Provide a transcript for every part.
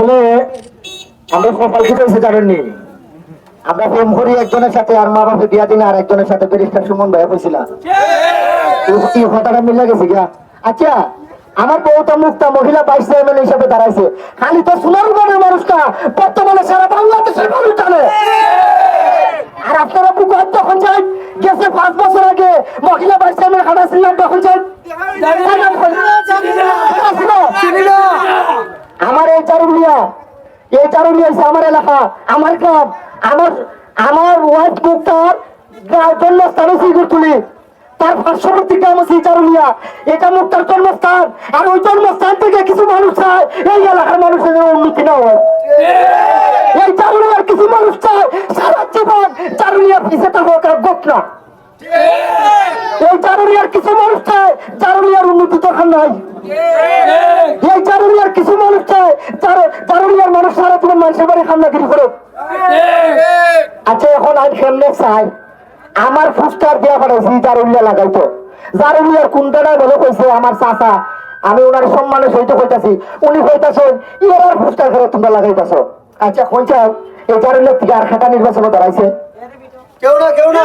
আসলে আমরা কপাল কি জানেননি? আমরা প্রেম করি একজনের সাথে আর মা বাপে বিয়া দিন আর একজনের সাথে ব্যারিস্টার সুমন ভাই হয়েছিলাম কথাটা মিলে গেছে গিয়া। আচ্ছা আমার বউটা মুক্তা মহিলা বাইশ চেয়ারম্যান হিসেবে দাঁড়াইছে। খালি তো সোনার মনের মানুষটা বর্তমানে সারা বাংলাদেশের মানুষ জানে। আর আপনারা বুকুয়ার যখন যাই গেছে পাঁচ বছর আগে মহিলা বাইশ চেয়ারম্যান খাটাছিলাম তখন যাই আমার এই চারুলিয়া এই চারুলিয়া হচ্ছে আমার এলাকা আমার গ্রাম আমার আমার ওয়াইফ মুক্তার জন্মস্থান হচ্ছে ইগরতুলি তার পার্শ্ববর্তী গ্রাম হচ্ছে চারুলিয়া। এটা মুক্তার জন্মস্থান আর ওই জন্মস্থান থেকে কিছু মানুষ চায় এই এলাকার মানুষের উন্নতি না হয়। এই চারুলিয়ার কিছু মানুষ চায় সারা জীবন চারুলিয়া পিছে থাকুক আর গোপ না এই চারুলিয়ার কিছু মানুষ চায় চারুলিয়ার উন্নতি দরকার নাই এই চারুলিয়ার কিছু মানুষ চায় চারুলিয়ার মানুষ সারা জীবন মানুষের বাড়ি খান্নাগিরি করে আচ্ছা এখন চাই। আমার ফুস্টার দিয়া পাঠাইছি জারুলিয়া লাগাইতো। জারুলিয়ার কুন্ডাটা বলে কইছে আমার চাচা। আমি ওনার সম্মানের সহিত কইতাছি। উনি কইতাছেন ইয়ার ফুস্টার করে তোমরা লাগাইতাছ। আচ্ছা কইছাও এই জারুলিয়ার থেকে আর খাতা নির্বাচনে দাঁড়াইছে। কেউ না কেউ না।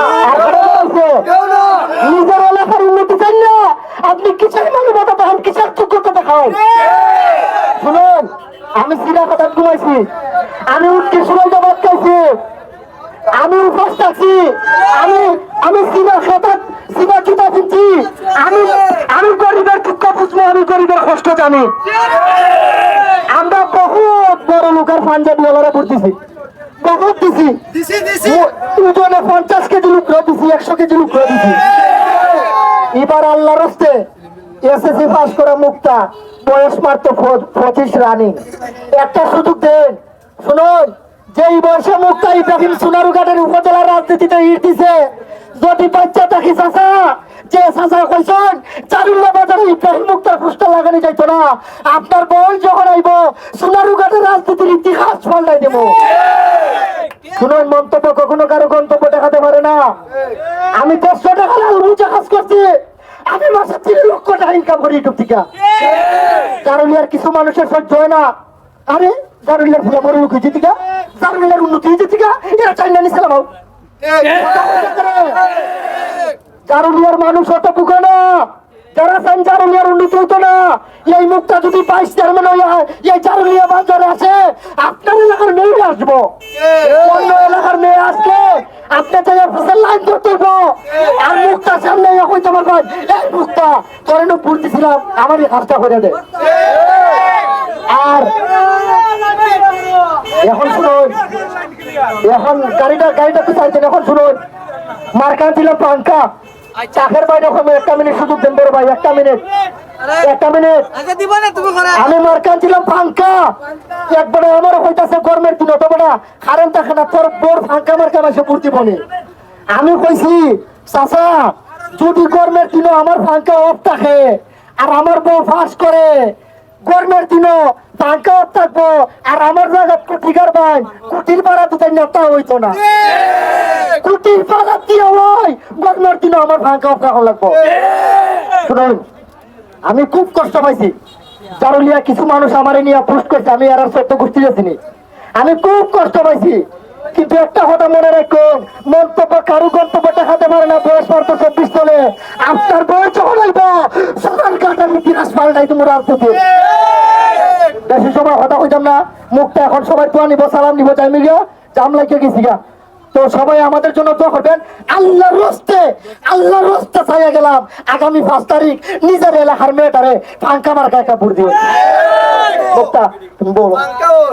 নিজের এলাকার উন্নতি চান না আপনি কিসের দেখান শুনুন আমি সিরা কথা ঘুমাইছি। আমি উঠকে সময় জবাব খাইছি। আমি উপোস থাকছি আমি আমি সিনা খাতা সিনা জুতা কিনছি আমি আমি গরিবের দুঃখ বুঝব আমি গরিবের কষ্ট জানি। আমরা বহুত বড় লোকের পাঞ্জাবি ওলারা পড়তেছি বহুত দিছি। ওজনে পঞ্চাশ কেজি লুক করে দিছি একশো কেজি লুক করে দিছি। এবার আল্লাহর হস্তে এসএসসি পাস করা মুক্তা। বয়স মাত্র পঁচিশ রানিং। একটা সুযোগ দেন। শুনুন, যেই বয়সে মুক্তা ইব্রাহিম সোনারুঘাটের উপজেলার রাজনীতিতে ইট দিছে, যদি বাচ্চা থাকি চাচা, যে চাচা কইছেন, চারুল্লা বাজারে ইব্রাহিম মুক্তার পুস্টার লাগানো যাইতো না। আপনার বয়স যখন আইব, সোনারুঘাটের রাজনীতির ইতিহাস পাল্টাই দেবো। শুনুন, মন্তব্য কখনো কারও গন্তব্য দেখাতে পারে না। আমি দেড়শো টাকা লাল রুজা কাজ করছি। আমি মাসে তিন লক্ষ টাকা ইনকাম করি ইউটিউব থেকে। আর কিছু মানুষের সহ্য হয় না। আরে, জারুলিয়ার বড় লোক হয়েছে থেকে জারুলিয়ার উন্নতি হয়েছে থেকে এরা নিছিলাম জারুলিয়ার মানুষ অত বুকে না। যারা চান জারুলিয়ার উন্নতি হইতো না। এই মুখটা যদি বাইশ চেয়ারম্যান এই জারুলিয়া বাজারে আছে আপনার এলাকার মেয়ে আসব অন্য এলাকার মেয়ে আসলে আপনি তো ফসল লাইন করতে হইব আর মুখটা সামনে হইতে পারবেন এই মুখটা তোর ভুল দিছিলাম আমারই কাজটা করে দে। আর এখন শুনুন এখন গাড়িটা গাড়িটা তো চাইছেন এখন শুনুন। মার্কান ছিল পাঙ্কা। চাকের বাইরে ওখানে একটা মিনিট সুযোগ দেন বড় ভাই একটা মিনিট একটা মিনিট আগে দিবা না তুমি করে আমি মার্কান ছিলাম ফাঙ্কা একবারে আমার হইতাছে গরমের দিন বড় কারণ থাকে না তোর বোর ফাঙ্কা মার্কা মাসে পড়তে বনে আমি কইছি চাচা যদি গরমের দিনও আমার ফাঙ্কা অফ থাকে আর আমার বউ ফাঁস করে। গরমের দিনও থাকব। আর আমার জায়গা কুটিকার বাই কুটির পাড়া দুটাই নেতা হইতো না। কুটির পাড়া দিয়ে গরমের দিনও আমার অফ লাগবো শুনুন আমি খুব কষ্ট পাইছি। চারুলিয়া কিছু মানুষ আমারে নিয়ে পোস্ট করছে আমি আর সত্য গোষ্ঠী যাচ্ছিনি। আমি খুব কষ্ট পাইছি। কিন্তু একটা কথা মনে রাখুন মন্তব্য কারও গন্তব্য দেখাতে পারে না বয়স মাত্র চব্বিশ চলে আপনার বয়স যখন হইব সকাল কাটার তোমার রাজনীতি কথা কইতাম না, মুখটা এখন সবাই তো নিব, সালাম নিব চাই মিলিয়া, জাম লাগিয়ে গেছি গা। তো সবাই আমাদের জন্য দোয়া করবেন আল্লাহ রস্তে আল্লাহ রস্তে চাইয়া গেলাম। আগামী পাঁচ তারিখ নিজের এলাকার মেয়েটারে ফাঙ্কা মার্কা একটা ভোট তুমি বলো।